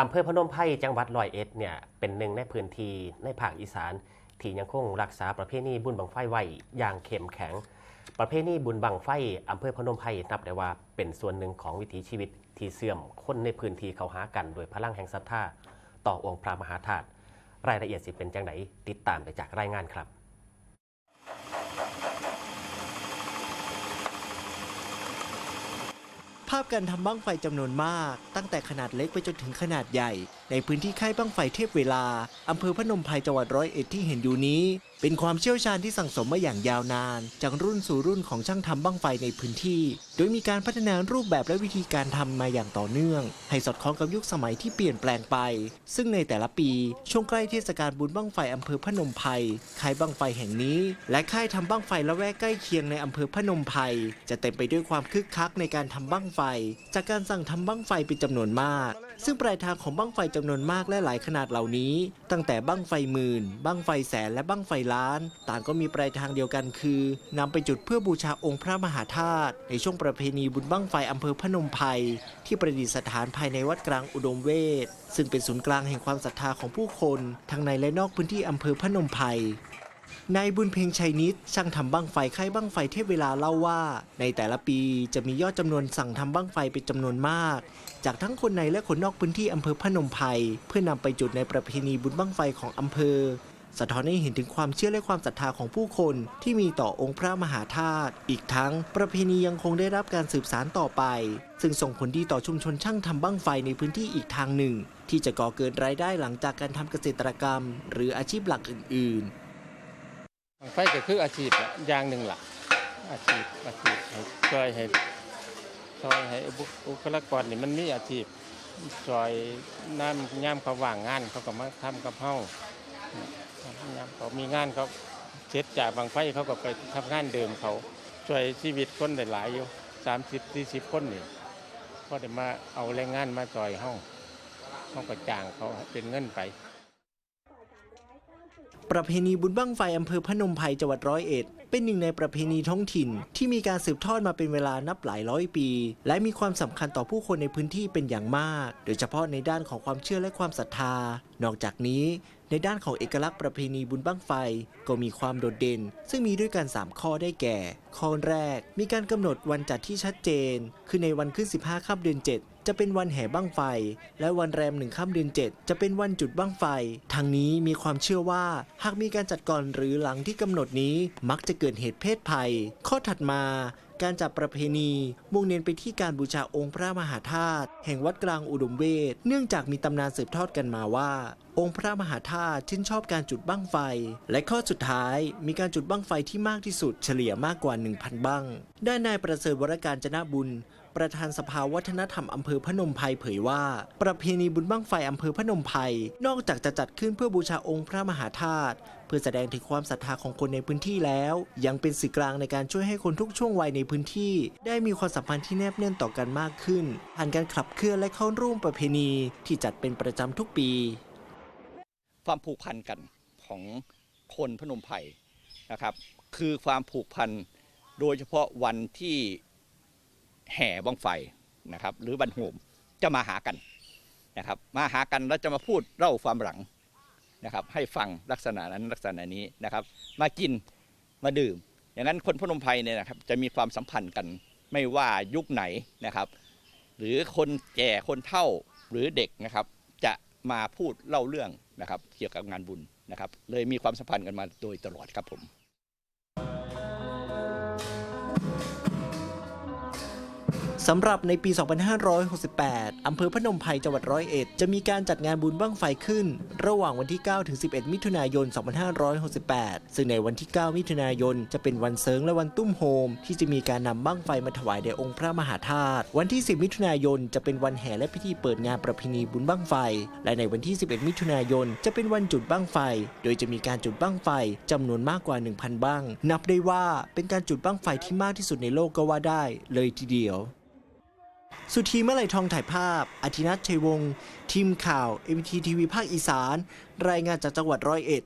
อำเภอพนมไพรจังหวัดร้อยเอ็ดเนี่ยเป็นหนึ่งในพื้นที่ในภาคอีสานที่ยังคงรักษาประเพณีบุญบังไฟไว้อย่างเข้มแข็ง ประเพณีบุญบังไฟอำเภอพนมไพรนับได้ว่าเป็นส่วนหนึ่งของวิถีชีวิตที่เสื่อมคนในพื้นที่เขาหากัน โดยพลังแห่งศรัทธาต่อองค์พระมหาธาตุรายละเอียดสิเป็นจังไหนติดตามได้จากรายงานครับ ภาพการทำบั้งไฟจำนวนมาก ตั้งแต่ขนาดเล็กไปจนถึงขนาดใหญ่ ในพื้นที่ค่ายบั้งไฟเทพเวลาอำเภอพนมไพรจังหวัดร้อยเอ็ดที่เห็นอยู่นี้ เป็นความเชี่ยวชาญที่สั่งสมมาอย่างยาวนาน จากรุ่นสู่รุ่นของช่างทำบั้งไฟในพื้นที่ โดยมีการพัฒนารูปแบบและวิธีการทำมาอย่างต่อเนื่อง ให้สอดคล้องกับยุคสมัยที่เปลี่ยนแปลงไป ซึ่งในแต่ละปี ช่วงใกล้เทศกาลบุญบั้งไฟอำเภอพนมไพรค่ายบั้งไฟแห่งนี้ และค่ายทำบั้งไฟละแวกใกล้เคียงในอำเภอพนมไพรจะเต็มไปด้วยความคึกคักในการทำบั้งไฟ จากการสั่งทำบั้งไฟเป็นจำนวนมากซึ่งปลายทางของบั้งไฟจำนวนมากและหลายขนาดเหล่านี้ ตั้งแต่บั้งไฟหมื่นบั้งไฟแสนและบั้งไฟล้าน ต่างก็มีปลายทางเดียวกันคือนำไปจุดเพื่อบูชาองค์พระมหาธาตุในช่วงประเพณีบุญบั้งไฟอำเภอพนมไพรที่ประดิษฐานภายในวัดกลางอุดมเวทซึ่งเป็นศูนย์กลางแห่งความศรัทธาของผู้คนทั้งในและนอกพื้นที่อำเภอพนมไพรนายบุญเพ็งชัยนิดช่างทำบั้งไฟค่ายบั้งไฟเทพเวลาเล่าว่า ในแต่ละปีจะมียอดจำนวนสั่งทำบั้งไฟเป็นจำนวนมาก จากทั้งคนในและคนนอกพื้นที่อำเภอพนมไพรเพื่อนำไปจุดในประเพณีบุญบั้งไฟของอำเภอ สะท้อนให้เห็นถึงความเชื่อและความศรัทธาของผู้คนที่มีต่อองค์พระมหาธาตุอีกทั้ง ประเพณียังคงได้รับการสืบสานต่อไป ซึ่งส่งผลดีต่อชุมชนช่างทำบั้งไฟในพื้นที่อีกทางหนึ่ง ที่จะก่อเกิดรายได้หลังจากการทำเกษตรกรรม หรืออาชีพหลักอื่นๆไฟก็คืออาชีพอย่างหนึ่งหล่ะอาชีพอาชีพช่วยให้ช่วยให้บุบุคลากรนี่มันมีอาชีพช่วยน้ำย่ามเขาว่างงานเขาก็มาทำกับเฮาย่า เขามีงานเขาเสร็จจากบางไฟเขาก็ไปทำงานเดิมเขาช่วยชีวิตคนหลายอยู่สามสิบสี่สิบคนนี่ก็ได้มาเอาแรงงานมาจอยเฮาเฮาก็จ้างเขาเป็นเงินไป ประเพณีบุญบั้งไฟอำเภอพนมไพรจังหวัดร้อยเอ็ด เป็นหนึ่งในประเพณีท้องถิ่น ที่มีการสืบทอดมาเป็นเวลานับหลายร้อยปี และมีความสำคัญต่อผู้คนในพื้นที่เป็นอย่างมาก โดยเฉพาะในด้านของความเชื่อและความศรัทธา นอกจากนี้ ในด้านของเอกลักษณ์ประเพณีบุญบั้งไฟก็มีความโดดเด่น ซึ่งมีด้วยกัน 3 ข้อได้แก่ ข้อแรก มีการกำหนดวันจัดที่ชัดเจน คือในวันขึ้น 15ค่ำเดือน 7 จะเป็นวันแห่บั้งไฟ และวันแรมหนึ่งค่ำเดือน 7 จะเป็นวันจุดบั้งไฟ ทางนี้มีความเชื่อว่า หากมีการจัดก่อนหรือหลังที่กำหนดนี้มักจะเกิดเหตุเพศภัย ข้อถัดมาการจัดประเพณีมุ่งเน้นไปที่การบูชาองค์พระมหาธาตุแห่งวัดกลางอุดมเวทเนื่องจากมีตำนานสืบทอดกันมาว่า องค์พระมหาธาตุชื่นชอบการจุดบั้งไฟ และข้อสุดท้ายมีการจุดบั้งไฟที่มากที่สุดเฉลี่ยมากกว่า 1,000 บั้งด้านนายประเสริฐวรการจนะบุญ ประธานสภาวัฒนธรรมอำเภอพนมไพรเผยว่า ประเพณีบุญบั้งไฟอำเภอพนมไพรนอกจากจะจัดขึ้นเพื่อบูชาองค์พระมหาธาตุเพื่อแสดงถึงความศรัทธาของคนในพื้นที่แล้ว ยังเป็นสื่อกลางในการช่วยให้คนทุกช่วงวัยในพื้นที่ ได้มีความสัมพันธ์ที่แนบแน่นต่อกันมากขึ้นผ่านการขับเคลื่อนและเข้าร่วมประเพณีที่จัดเป็นประจำทุกปี ความผูกพันกันของคนพนมไพรนะครับ คือความผูกพันโดยเฉพาะวันที่แห่บังไฟนะครับ หรือวันโหมจะมาหากันนะครับ มาหากันแล้วจะมาพูดเล่าความหลังนะครับ ให้ฟังลักษณะนั้นลักษณะนี้นะครับ มากินมาดื่ม อย่างนั้นคนพนมไพรเนี่ยนะครับจะมีความสัมพันธ์กันไม่ว่ายุคไหนนะครับ หรือคนแก่คนเฒ่าหรือเด็กนะครับ จะมาพูดเล่าเรื่อง นะครับเกี่ยวกับงานบุญนะครับเลยมีความสัมพันธ์กันมาโดยตลอดครับผม สำหรับในปี 2568 อำเภอพนมไพรจังหวัดร้อยเอ็ดจะมีการจัดงานบุญบั้งไฟขึ้น ระหว่างวันที่ 9 ถึง 11 มิถุนายน 2568 ซึ่งในวันที่ 9 มิถุนายน จะเป็นวันเซิงและวันตุ้มโฮม ที่จะมีการนำบั้งไฟมาถวายแด่องค์พระมหาธาตุ วันที่ 10 มิถุนายน จะเป็นวันแห่และพิธีเปิดงานประเพณีบุญบั้งไฟ และในวันที่ 11 มิถุนายน จะเป็นวันจุดบั้งไฟ โดยจะมีการจุดบั้งไฟจำนวนมากกว่า 1,000 บั้ง นับได้ว่าเป็นการจุดบั้งไฟที่มากที่สุดในโลกก็ว่าได้ เลยทีเดียว สุธีเมื่อไรทองถ่ายภาพอธินัทชัยวงศ์ทีมข่าว MT ทีวีภาคอีสาน รายงานจากจังหวัดร้อยเอ็ด